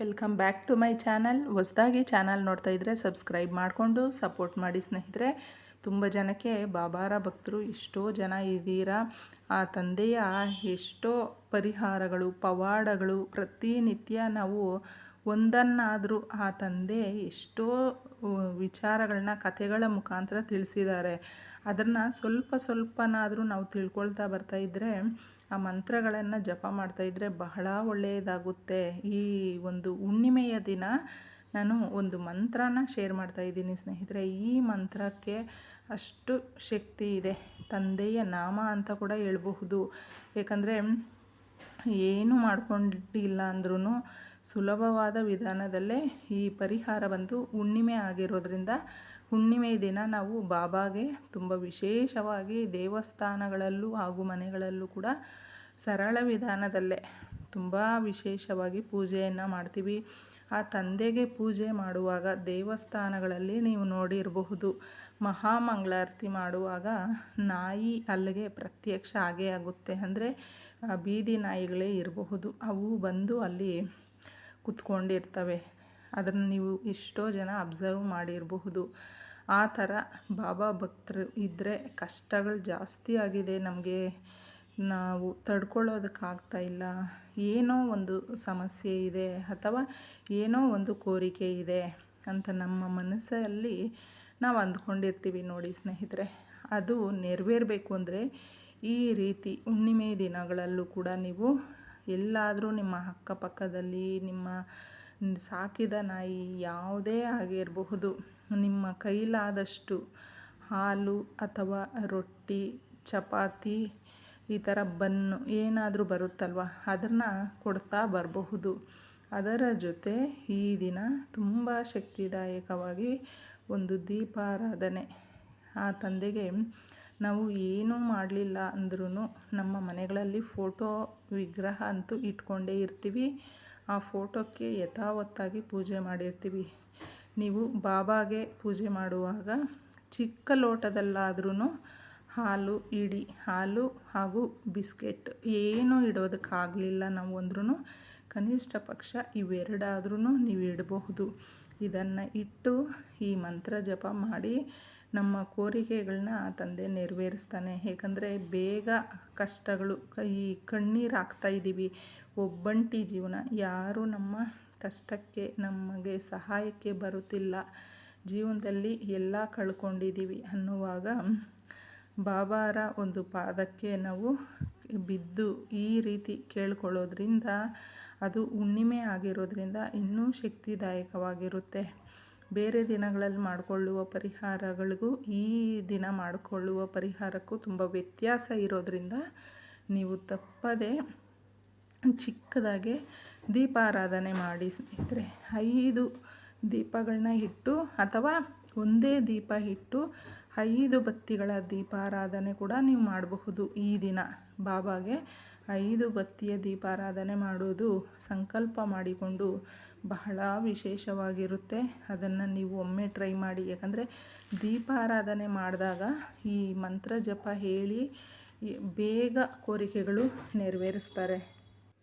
Welcome back to my channel ಹೊಸದಾಗಿ channel ನೋಡ್ತಾ ಇದ್ದರೆ ಸಬ್ಸ್ಕ್ರೈಬ್ ಮಾಡಿಕೊಂಡು ಸಪೋರ್ಟ್ ಮಾಡಿ ಸ್ನೇಹಿತರೆ. ತುಂಬ ಜನಕ್ಕೆ ಬಾಬಾರ ಭಕ್ತರು ಎಷ್ಟೋ ಜನ ಇದ್ದೀರಾ. ಆ ತಂದೆಯ ಎಷ್ಟೋ ಪರಿಹಾರಗಳು, ಪವಾಡಗಳು ಪ್ರತಿನಿತ್ಯ ನಾವು ಒಂದನ್ನಾದರೂ ಆ ತಂದೆ ಎಷ್ಟೋ ವಿಚಾರಗಳನ್ನ, ಕಥೆಗಳ ಮುಖಾಂತರ ತಿಳಿಸಿದ್ದಾರೆ. ಅದನ್ನು ಸ್ವಲ್ಪ ಸ್ವಲ್ಪನಾದರೂ ನಾವು ತಿಳ್ಕೊಳ್ತಾ ಬರ್ತಾ ಇದ್ದರೆ ಆ ಮಂತ್ರಗಳನ್ನು ಜಪ ಮಾಡ್ತಾ ಇದ್ದರೆ ಬಹಳ ಒಳ್ಳೆಯದಾಗುತ್ತೆ. ಈ ಒಂದು ಹುಣ್ಣಿಮೆಯ ದಿನ ನಾನು ಒಂದು ಮಂತ್ರನ ಶೇರ್ ಮಾಡ್ತಾ ಇದ್ದೀನಿ ಸ್ನೇಹಿತರೆ. ಈ ಮಂತ್ರಕ್ಕೆ ಅಷ್ಟು ಶಕ್ತಿ ಇದೆ. ತಂದೆಯ ನಾಮ ಅಂತ ಕೂಡ ಹೇಳಬಹುದು. ಏಕೆಂದರೆ ಏನು ಮಾಡ್ಕೊಂಡಿಲ್ಲ ಅಂದ್ರೂ ಸುಲಭವಾದ ವಿಧಾನದಲ್ಲೇ ಈ ಪರಿಹಾರ ಬಂದು ಹುಣ್ಣಿಮೆ ಆಗಿರೋದ್ರಿಂದ ಹುಣ್ಣಿಮೆ ದಿನ ನಾವು ಬಾಬಾಗೆ ತುಂಬ ವಿಶೇಷವಾಗಿ ದೇವಸ್ಥಾನಗಳಲ್ಲೂ ಹಾಗೂ ಮನೆಗಳಲ್ಲೂ ಕೂಡ ಸರಳ ವಿಧಾನದಲ್ಲೇ ತುಂಬ ವಿಶೇಷವಾಗಿ ಪೂಜೆಯನ್ನು ಮಾಡ್ತೀವಿ. ಆ ತಂದೆಗೆ ಪೂಜೆ ಮಾಡುವಾಗ ದೇವಸ್ಥಾನಗಳಲ್ಲಿ ನೀವು ನೋಡಿರಬಹುದು, ಮಹಾಮಂಗಳಾರತಿ ಮಾಡುವಾಗ ನಾಯಿ ಅಲ್ಲಿಗೆ ಪ್ರತ್ಯಕ್ಷ ಆಗೇ ಆಗುತ್ತೆ. ಅಂದರೆ ಬೀದಿ ನಾಯಿಗಳೇ ಇರಬಹುದು. ಅವು ಬಂದು ಅಲ್ಲಿ ಕುತ್ಕೊಂಡಿರ್ತವೆ. ಅದನ್ನು ನೀವು ಎಷ್ಟೋ ಜನ ಅಬ್ಸರ್ವ್ ಮಾಡಿರಬಹುದು. ಆ ಥರ ಬಾಬಾ ಭಕ್ತರು ಇದ್ದರೆ ಕಷ್ಟಗಳು ಜಾಸ್ತಿ ಆಗಿದೆ. ನಮಗೆ ನಾವು ತಡ್ಕೊಳ್ಳೋದಕ್ಕಾಗ್ತಾ ಇಲ್ಲ. ಏನೋ ಒಂದು ಸಮಸ್ಯೆ ಇದೆ ಅಥವಾ ಏನೋ ಒಂದು ಕೋರಿಕೆ ಇದೆ ಅಂತ ನಮ್ಮ ಮನಸ್ಸಲ್ಲಿ ನಾವು ಅಂದ್ಕೊಂಡಿರ್ತೀವಿ ನೋಡಿ ಸ್ನೇಹಿತರೆ. ಅದು ನೆರವೇರಬೇಕು ಅಂದರೆ ಈ ರೀತಿ ಹುಣ್ಣಿಮೆ ದಿನಗಳಲ್ಲೂ ಕೂಡ ನೀವು ಎಲ್ಲಾದರೂ ನಿಮ್ಮ ಅಕ್ಕಪಕ್ಕದಲ್ಲಿ, ನಿಮ್ಮ ಸಾಕಿದ ನಾಯಿ ಯಾವುದೇ ಆಗಿರಬಹುದು. ನಿಮ್ಮ ಕೈಲಾದಷ್ಟು ಹಾಲು ಅಥವಾ ರೊಟ್ಟಿ, ಚಪಾತಿ ಈ ಥರ ಬನ್ನು ಏನಾದರೂ ಬರುತ್ತಲ್ವ? ಅದನ್ನು ಕೊಡ್ತಾ ಬರಬಹುದು. ಅದರ ಜೊತೆ ಈ ದಿನ ತುಂಬ ಶಕ್ತಿದಾಯಕವಾಗಿ ಒಂದು ದೀಪಾರಾಧನೆ. ಆ ತಂದೆಗೆ ನಾವು ಏನೂ ಮಾಡಲಿಲ್ಲ ಅಂದ್ರೂ ನಮ್ಮ ಮನೆಗಳಲ್ಲಿ ಫೋಟೋ ವಿಗ್ರಹ ಅಂತೂ ಇಟ್ಕೊಂಡೇ ಇರ್ತೀವಿ. ಆ ಫೋಟೋಕ್ಕೆ ಯಥಾವತ್ತಾಗಿ ಪೂಜೆ ಮಾಡಿರ್ತೀವಿ. ನೀವು ಬಾಬಾಗೆ ಪೂಜೆ ಮಾಡುವಾಗ ಚಿಕ್ಕ ಲೋಟದಲ್ಲಾದ್ರೂ ಹಾಲು ಇಡಿ. ಹಾಲು ಹಾಗೂ ಬಿಸ್ಕೆಟ್ ಏನೂ ಇಡೋದಕ್ಕಾಗಲಿಲ್ಲ ನಾವು ಅಂದ್ರೂ ಕನಿಷ್ಠ ಪಕ್ಷ ಇವೆರಡಾದ್ರೂ ನೀವು ಇಡಬಹುದು. ಇದನ್ನು ಇಟ್ಟು ಈ ಮಂತ್ರ ಜಪ ಮಾಡಿ ನಮ್ಮ ಕೋರಿಕೆಗಳನ್ನ ತಂದೆ ನೆರವೇರಿಸ್ತಾನೆ. ಏಕೆಂದರೆ ಬೇಗ ಕಷ್ಟಗಳು, ಈ ಕಣ್ಣೀರು ಹಾಕ್ತಾ ಇದ್ದೀವಿ ಒಬ್ಬಂಟಿ ಜೀವನ. ಯಾರೂ ನಮ್ಮ ಕಷ್ಟಕ್ಕೆ, ನಮಗೆ ಸಹಾಯಕ್ಕೆ ಬರುತ್ತಿಲ್ಲ. ಜೀವನದಲ್ಲಿ ಎಲ್ಲ ಕಳ್ಕೊಂಡಿದ್ದೀವಿ ಅನ್ನುವಾಗ ಬಾಬಾರ ಒಂದು ಪಾದಕ್ಕೆ ನಾವು ಬಿದ್ದು ಈ ರೀತಿ ಕೇಳ್ಕೊಳ್ಳೋದ್ರಿಂದ, ಅದು ಹುಣ್ಣಿಮೆ ಆಗಿರೋದ್ರಿಂದ ಇನ್ನೂ ಶಕ್ತಿದಾಯಕವಾಗಿರುತ್ತೆ. ಬೇರೆ ದಿನಗಳಲ್ಲಿ ಮಾಡಿಕೊಳ್ಳುವ ಪರಿಹಾರಗಳಿಗೂ ಈ ದಿನ ಮಾಡಿಕೊಳ್ಳುವ ಪರಿಹಾರಕ್ಕೂ ತುಂಬ ವ್ಯತ್ಯಾಸ ಇರೋದರಿಂದ ನೀವು ತಪ್ಪದೆ ಚಿಕ್ಕದಾಗೆ ದೀಪಾರಾಧನೆ ಮಾಡಿ ಸ್ನೇಹಿತರೆ. ಐದು ದೀಪಗಳನ್ನ ಇಟ್ಟು ಅಥವಾ ಒಂದೇ ದೀಪ ಇಟ್ಟು ಐದು ಬತ್ತಿಗಳ ದೀಪಾರಾಧನೆ ಕೂಡ ನೀವು ಮಾಡಬಹುದು ಈ ದಿನ. ಬಾಬಾಗೆ ಐದು ಬತ್ತಿಯ ದೀಪಾರಾಧನೆ ಮಾಡುವುದು ಸಂಕಲ್ಪ ಮಾಡಿಕೊಂಡು ಬಹಳ ವಿಶೇಷವಾಗಿರುತ್ತೆ. ಅದನ್ನು ನೀವು ಒಮ್ಮೆ ಟ್ರೈ ಮಾಡಿ, ಯಾಕಂದರೆ ದೀಪಾರಾಧನೆ ಮಾಡಿದಾಗ ಈ ಮಂತ್ರ ಜಪ ಹೇಳಿ ಬೇಗ ಕೋರಿಕೆಗಳು ನೆರವೇರಿಸ್ತಾರೆ.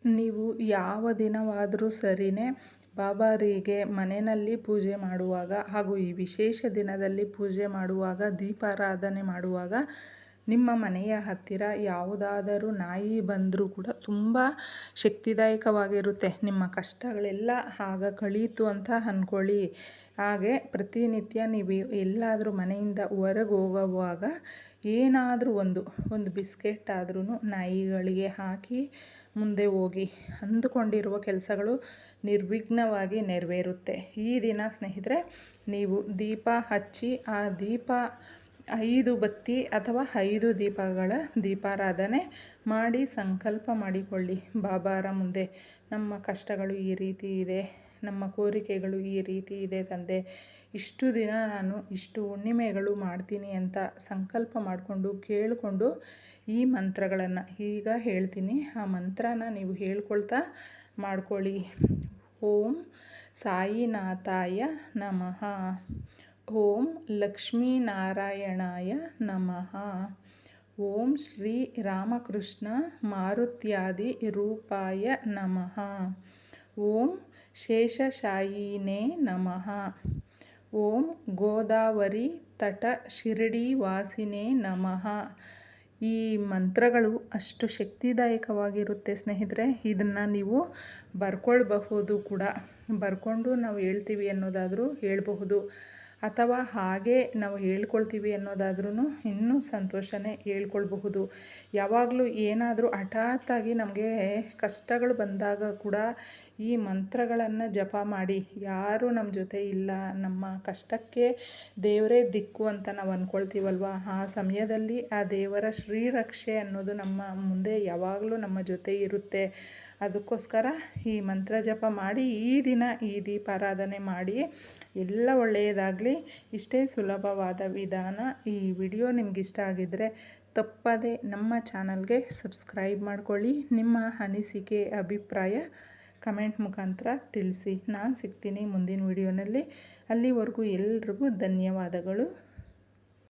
ನೀವು ಯಾವ ದಿನವಾದರೂ ಸರಿಯೇ ಬಾಬಾರಿಗೆ ಮನೆಯಲ್ಲಿ ಪೂಜೆ ಮಾಡುವಾಗ ಹಾಗೂ ಈ ವಿಶೇಷ ದಿನದಲ್ಲಿ ಪೂಜೆ ಮಾಡುವಾಗ ದೀಪಾರಾಧನೆ ಮಾಡುವಾಗ ನಿಮ್ಮ ಮನೆಯ ಹತ್ತಿರ ಯಾವುದಾದರೂ ನಾಯಿ ಬಂದರೂ ಕೂಡ ತುಂಬ ಶಕ್ತಿದಾಯಕವಾಗಿರುತ್ತೆ. ನಿಮ್ಮ ಕಷ್ಟಗಳೆಲ್ಲ ಆಗ ಕಳೀತು ಅಂತ ಅಂದ್ಕೊಳ್ಳಿ ಹಾಗೆ ಪ್ರತಿನಿತ್ಯ ನೀವು ಎಲ್ಲಾದರೂ ಮನೆಯಿಂದ ಹೊರಗೆ ಹೋಗುವಾಗ ಏನಾದರೂ ಒಂದು ಒಂದು ಬಿಸ್ಕೆಟ್ ಆದ್ರೂ ನಾಯಿಗಳಿಗೆ ಹಾಕಿ ಮುಂದೆ ಹೋಗಿ ಅಂದುಕೊಂಡಿರುವ ಕೆಲಸಗಳು ನಿರ್ವಿಘ್ನವಾಗಿ ನೆರವೇರುತ್ತೆ. ಈ ದಿನ ಸ್ನೇಹಿತರೆ, ನೀವು ದೀಪ ಹಚ್ಚಿ, ಆ ದೀಪ ಐದು ಬತ್ತಿ ಅಥವಾ ಐದು ದೀಪಗಳ ದೀಪಾರಾಧನೆ ಮಾಡಿ ಸಂಕಲ್ಪ ಮಾಡಿಕೊಳ್ಳಿ. ಬಾಬಾರ ಮುಂದೆ ನಮ್ಮ ಕಷ್ಟಗಳು ಈ ರೀತಿ ಇದೆ. ನಮ್ಮ ಕೋರಿಕೆಗಳು ಈ ರೀತಿ ಇದೆ ತಂದೆ. ಇಷ್ಟು ದಿನ ನಾನು ಇಷ್ಟು ಹುಣ್ಣಿಮೆಗಳು ಮಾಡ್ತೀನಿ ಅಂತ ಸಂಕಲ್ಪ ಮಾಡಿಕೊಂಡು ಕೇಳಿಕೊಂಡು ಈ ಮಂತ್ರಗಳನ್ನು ಈಗ ಹೇಳ್ತೀನಿ. ಆ ಮಂತ್ರನ ನೀವು ಹೇಳ್ಕೊಳ್ತಾ ಮಾಡ್ಕೊಳ್ಳಿ. ಓಂ ಸಾಯಿನಾಥಾಯ ನಮಃ. ಓಂ ಲಕ್ಷ್ಮೀನಾರಾಯಣಾಯ ನಮಃ. ಓಂ ಶ್ರೀ ರಾಮಕೃಷ್ಣ ಮಾರುತ್ಯಾದಿ ರೂಪಾಯ ನಮಃ. ಓಂ ಶೇಷಶಾಯಿನೇ ನಮಃ. ಓಂ ಗೋದಾವರಿ ತಟ ಶಿರಡಿ ವಾಸಿನೇ ನಮಃ. ಈ ಮಂತ್ರಗಳು ಅಷ್ಟು ಶಕ್ತಿದಾಯಕವಾಗಿರುತ್ತೆ ಸ್ನೇಹಿತರೆ. ಇದನ್ನು ನೀವು ಬರ್ಕೊಳ್ಬಹುದು ಕೂಡ. ಬರ್ಕೊಂಡು ನಾವು ಹೇಳ್ತೀವಿ ಅನ್ನೋದಾದರೂ ಹೇಳಬಹುದು. ಅಥವಾ ಹಾಗೆ ನಾವು ಹೇಳ್ಕೊಳ್ತೀವಿ ಅನ್ನೋದಾದ್ರೂ ಇನ್ನೂ ಸಂತೋಷನೇ ಹೇಳ್ಕೊಳ್ಬಹುದು. ಯಾವಾಗಲೂ ಏನಾದರೂ ಹಠಾತ್ತಾಗಿ ನಮಗೆ ಕಷ್ಟಗಳು ಬಂದಾಗ ಕೂಡ ಈ ಮಂತ್ರಗಳನ್ನು ಜಪ ಮಾಡಿ, ಯಾರೂ ನಮ್ಮ ಜೊತೆ ಇಲ್ಲ, ನಮ್ಮ ಕಷ್ಟಕ್ಕೆ ದೇವರೇ ದಿಕ್ಕು ಅಂತ ನಾವು ಅಂದ್ಕೊಳ್ತೀವಲ್ವ ಆ ಸಮಯದಲ್ಲಿ ಆ ದೇವರ ಶ್ರೀರಕ್ಷೆ ಅನ್ನೋದು ನಮ್ಮ ಮುಂದೆ ಯಾವಾಗಲೂ ನಮ್ಮ ಜೊತೆ ಇರುತ್ತೆ. ಅದಕ್ಕೋಸ್ಕರ ಈ ಮಂತ್ರ ಜಪ ಮಾಡಿ ಈ ದಿನ ಈ ದೀಪಾರಾಧನೆ ಮಾಡಿ ಎಲ್ಲ ಒಳ್ಳೆಯದಾಗಲಿ. ಇಷ್ಟೇ ಸುಲಭವಾದ ವಿಧಾನ. ಈ ವಿಡಿಯೋ ನಿಮ್ಗೆ ಇಷ್ಟ ಆಗಿದ್ದರೆ ತಪ್ಪದೆ ನಮ್ಮ ಚಾನಲ್ಗೆ ಸಬ್ಸ್ಕ್ರೈಬ್ ಮಾಡ್ಕೊಳ್ಳಿ. ನಿಮ್ಮ ಅನಿಸಿಕೆ, ಅಭಿಪ್ರಾಯ ಕಮೆಂಟ್ ಮುಖಾಂತರ ತಿಳಿಸಿ. ನಾನು ಸಿಗ್ತೀನಿ ಮುಂದಿನ ವಿಡಿಯೋನಲ್ಲಿ. ಅಲ್ಲಿವರೆಗೂ ಎಲ್ರಿಗೂ ಧನ್ಯವಾದಗಳು.